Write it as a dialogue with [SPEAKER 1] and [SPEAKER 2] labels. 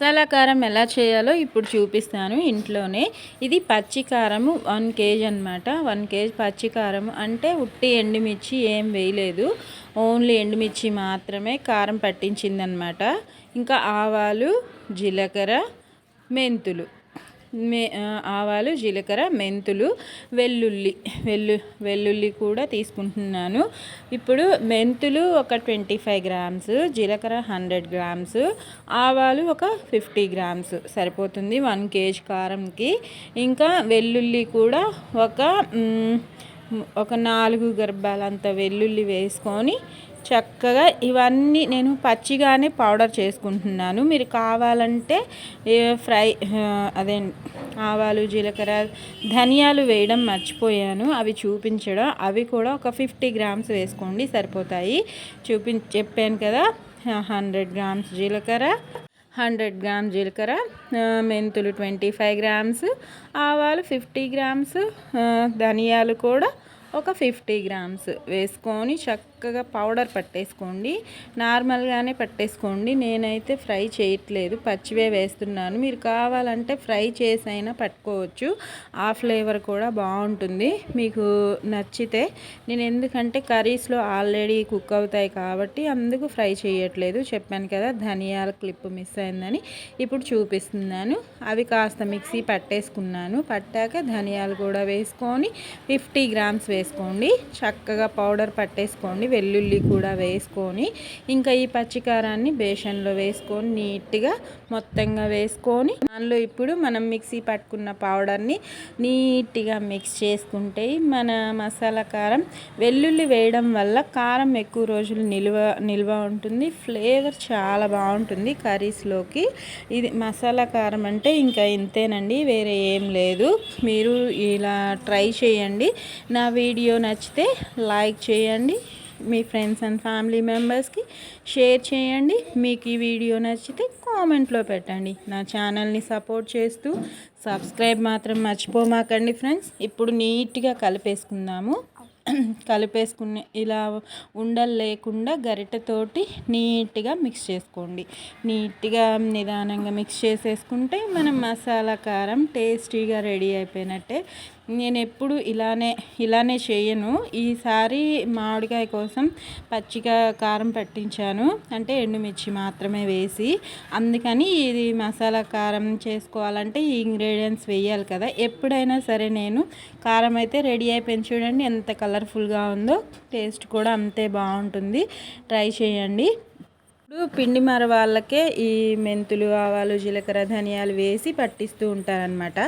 [SPEAKER 1] మసాలా కారం ఎలా చేయాలో ఇప్పుడు చూపిస్తాను ఇంట్లోనే. ఇది పచ్చి కారము వన్ కేజీ అనమాట వన్ కేజీ పచ్చి కారం అంటే ఉట్టి ఎండుమిర్చి ఏం వేయలేదు. ఓన్లీ ఎండుమిర్చి మాత్రమే కారం పట్టించిందనమాట ఇంకా ఆవాలు జీలకర్ర మెంతులు. మే ఆవాలు జీలకర్ర మెంతులు వెల్లుల్లి వెల్లు వెల్లుల్లి కూడా తీసుకుంటున్నాను. ఇప్పుడు మెంతులు ఒక ట్వంటీ ఫైవ్ గ్రామ్స్ జీలకర్ర హండ్రెడ్ గ్రామ్స్ ఆవాలు ఒక ఫిఫ్టీ గ్రామ్స్ సరిపోతుంది వన్ కేజీ కారంకి. ఇంకా వెల్లుల్లి కూడా ఒక ఒక నాలుగు గర్భాలంత వెల్లుల్లి వేసుకొని చక్కగా ఇవన్నీ నేను పచ్చిగానే పౌడర్ చేసుకుంటున్నాను. మీరు కావాలంటే ఫ్రై అదే ఆవాలు జీలకర్ర ధనియాలు వేయడం మర్చిపోయాను. అవి చూపించడం అవి కూడా ఒక ఫిఫ్టీ గ్రామ్స్ వేసుకోండి సరిపోతాయి. చూపి చెప్పాను కదా హండ్రెడ్ గ్రామ్స్ జీలకర్ర హండ్రెడ్ గ్రామ్ జీలకర్ర మెంతులు ట్వంటీ ఫైవ్ గ్రామ్స్ ఆవాలు ఫిఫ్టీ గ్రామ్స్ ధనియాలు కూడా ఒక ఫిఫ్టీ గ్రామ్స్ వేసుకొని చక్కగా పౌడర్ పట్టేసుకోండి. నార్మల్గానే పట్టేసుకోండి. నేనైతే ఫ్రై చేయట్లేదు. పచ్చివే వేస్తున్నాను. మీరు కావాలంటే ఫ్రై చేసైనా పట్టుకోవచ్చు. ఆ ఫ్లేవర్ కూడా బాగుంటుంది. మీకు నచ్చితే నేను ఎందుకంటే కర్రీస్లో ఆల్రెడీ కుక్ అవుతాయి కాబట్టి అందుకు ఫ్రై చేయట్లేదు. చెప్పాను కదా ధనియాల క్లిప్ మిస్ అయిందని ఇప్పుడు చూపిస్తున్నాను. అవి కాస్త మిక్సీ పట్టేసుకున్నాను. పట్టాక ధనియాలు కూడా వేసుకొని ఫిఫ్టీ గ్రామ్స్ వేసుకోండి. చక్కగా పౌడర్ పట్టేసుకోండి. వెల్లుల్లి కూడా వేసుకొని ఇంకా ఈ పచ్చికారాన్ని బేషన్లో వేసుకొని నీట్గా మొత్తంగా వేసుకొని దానిలో ఇప్పుడు మనం మిక్సీ పట్టుకున్న పౌడర్ని నీట్గా మిక్స్ చేసుకుంటే మన మసాలా కారం వెల్లుల్లి వేయడం వల్ల కారం ఎక్కువ రోజులు నిల్వ నిల్వ ఉంటుంది. ఫ్లేవర్ చాలా బాగుంటుంది కర్రీస్లోకి. ఇది మసాలా కారం అంటే ఇంకా ఇంతేనండి వేరే ఏం లేదు. మీరు ఇలా ట్రై చేయండి. నా వీడియో నచ్చితే లైక్ చేయండి. మీ ఫ్రెండ్స్ అండ్ ఫ్యామిలీ మెంబర్స్కి షేర్ చేయండి. మీకు ఈ వీడియో నచ్చితే కామెంట్లో పెట్టండి. నా ఛానల్ని సపోర్ట్ చేస్తూ సబ్స్క్రైబ్ మాత్రం మర్చిపోమాకండి ఫ్రెండ్స్. ఇప్పుడు నీట్గా కలిపేసుకుందాము. కలిపేసుకుని ఇలా ఉండలు లేకుండా గరిటెతోటి నీట్గా మిక్స్ చేసుకోండి. నీట్గా నిదానంగా మిక్స్ చేసేసుకుంటే మనం మసాలా కారం టేస్టీగా రెడీ అయిపోయినట్టే. నేను ఎప్పుడు ఇలానే ఇలానే చేయను. ఈసారి మామిడికాయ కోసం పచ్చిగా కారం పట్టించాను. అంటే ఎండుమిర్చి మాత్రమే వేసి. అందుకని ఇది మసాలా కారం చేసుకోవాలంటే ఈ ఇంగ్రీడియంట్స్ వేయాలి కదా. ఎప్పుడైనా సరే నేను కారం అయితే రెడీ అయిపోయింది చూడండి. ఎంత కలర్ కలర్ఫుల్గా ఉందో టేస్ట్ కూడా అంతే బాగుంటుంది. ట్రై చేయండి. ఇప్పుడు పిండి మర వాళ్ళకే ఈ మెంతులు ఆవాలు జీలకర్ర ధనియాలు వేసి పట్టిస్తూ ఉంటారనమాట